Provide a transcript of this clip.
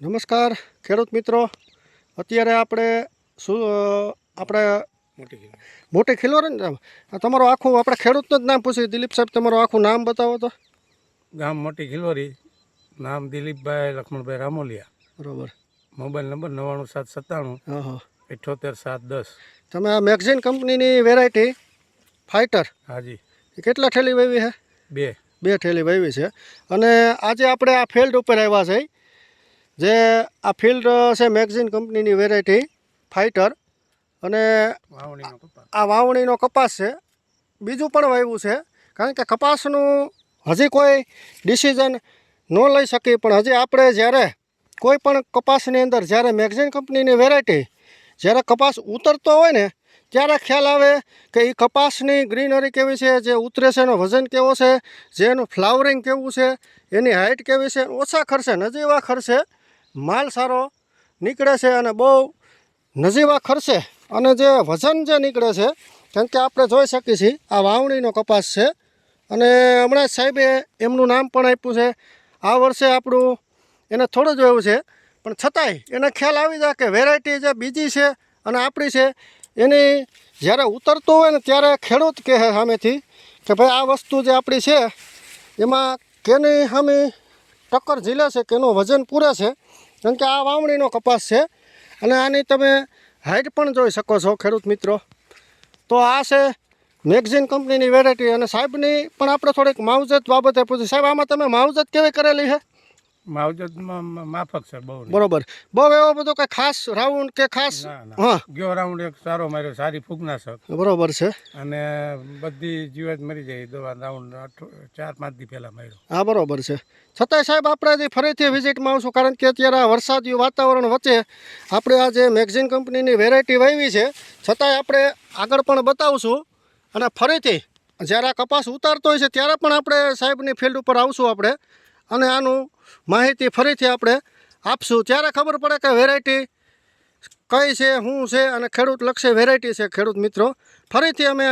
નમસ્કાર ખેડૂત મિત્રો. અત્યારે આપણે શું આપણે મોટી ખીલી. મોટી ખીલોર ને? તમારું આખું આપણે ખેડૂતનું જ નામ પૂછ્યું. દિલીપ સાહેબ તમારું આખું નામ બતાવો તો. ગામ મોટી ખિલોરી નામ દિલીપભાઈ લક્ષ્મણભાઈ રામોલિયા. બરોબર. મોબાઈલ નંબર નવ્વાણું સાત સત્તાણું. અઠ્યોતેર સાત દસ. તમે આ મેગઝીન કંપનીની વેરાયટી ફાઇટર હાજી. કેટલા ઠેલી વાવી છે? બે. બે ઠેલી વાવી છે. અને આજે આપણે આ ફિલ્ડ ઉપર આવ્યા છે. જે આ ફિલ્ડ છે મેગઝીન કંપનીની વેરાયટી ફાઇટર અને આ વાવણીનો કપાસ છે. બીજું પણ વાવ્યું છે કારણ કે કપાસનું હજી કોઈ ડિસિઝન ન લઈ શકી પણ હજી આપણે જ્યારે કોઈ પણ કપાસની અંદર જ્યારે મેગઝીન કંપનીની વેરાયટી જ્યારે કપાસ ઉતરતો હોય ને ત્યારે ખ્યાલ આવે કે એ કપાસની ગ્રીનરી કેવી છે જે ઉતરે છે એનો વજન કેવો છે જેનું ફ્લાવરિંગ કેવું છે એની હાઇટ કેવી છે ઓછા ખર્ચે નજીવા ખર્ચે માલ સારો નીકળે છે અને બહુ નજીવા ખર્ચે અને જે વજન જે નીકળે છે, કેમ કે આપણે જોઈ શકીએ છીએ આ વાવણીનો કપાસ છે. અને હમણાં સાહેબે એમનું નામ પણ આપ્યું છે. આ વર્ષે આપણું એને થોડું જ એવું છે, પણ છતાંય એને ખ્યાલ આવી જાય કે વેરાયટી જે બીજી છે અને આપણી છે, એની જ્યારે ઉતરતું હોય ને ત્યારે ખેડૂત કહે સામેથી કે ભાઈ આ વસ્તુ જે આપણી છે, એમાં કેની સામે ટક્કર ઝીલે છે કેનું વજન પૂરે છે. કારણ કે આ વાવણીનો કપાસ છે. અને આની તમે હાઇટ પણ જોઈ શકો છો, ખેડૂત મિત્રો. તો આ છે મેગઝીન કંપનીની વેરાયટી અને સાહેબની પણ આપણે થોડીક માવજત બાબતે પૂછી સાહેબ, આમાં તમે માવજત કેવી કરેલી છે? માવજતમાં માફક છે બહુ બરોબર. બહુ એવો બધો કંઈ ખાસ રાઉન્ડ કે ખાસ? હા. ગયો રાઉન્ડ એક સારો માર્યો સારી ફૂગનાશક. બરોબર છે. અને બધી જીવાત મરી જાય દવા રાઉન્ડ ચાર પાંચ દી પહેલા માર્યો. હા બરોબર છે. છતાંય સાહેબ આપણે હજી ફરીથી વિઝિટમાં આવશું કારણ કે અત્યારે આ વરસાદી વાતાવરણ વચ્ચે આપણે આ જે મેગઝીન કંપનીની વેરાયટી વાવી છે છતાંય આપણે આગળ પણ બતાવશું અને ફરીથી જ્યારે આ કપાસ ઉતારતો હોય છે ત્યારે પણ આપણે સાહેબની ફિલ્ડ ઉપર આવશું આપણે. અને આનું માહિતી ફરીથી આપણે આપશું. ત્યારે ખબર પડે કે વેરાયટી કઈ છે, શું છે અને ખેડૂત લક્ષી વેરાયટી છે. ખેડૂત મિત્રો, ફરીથી અમે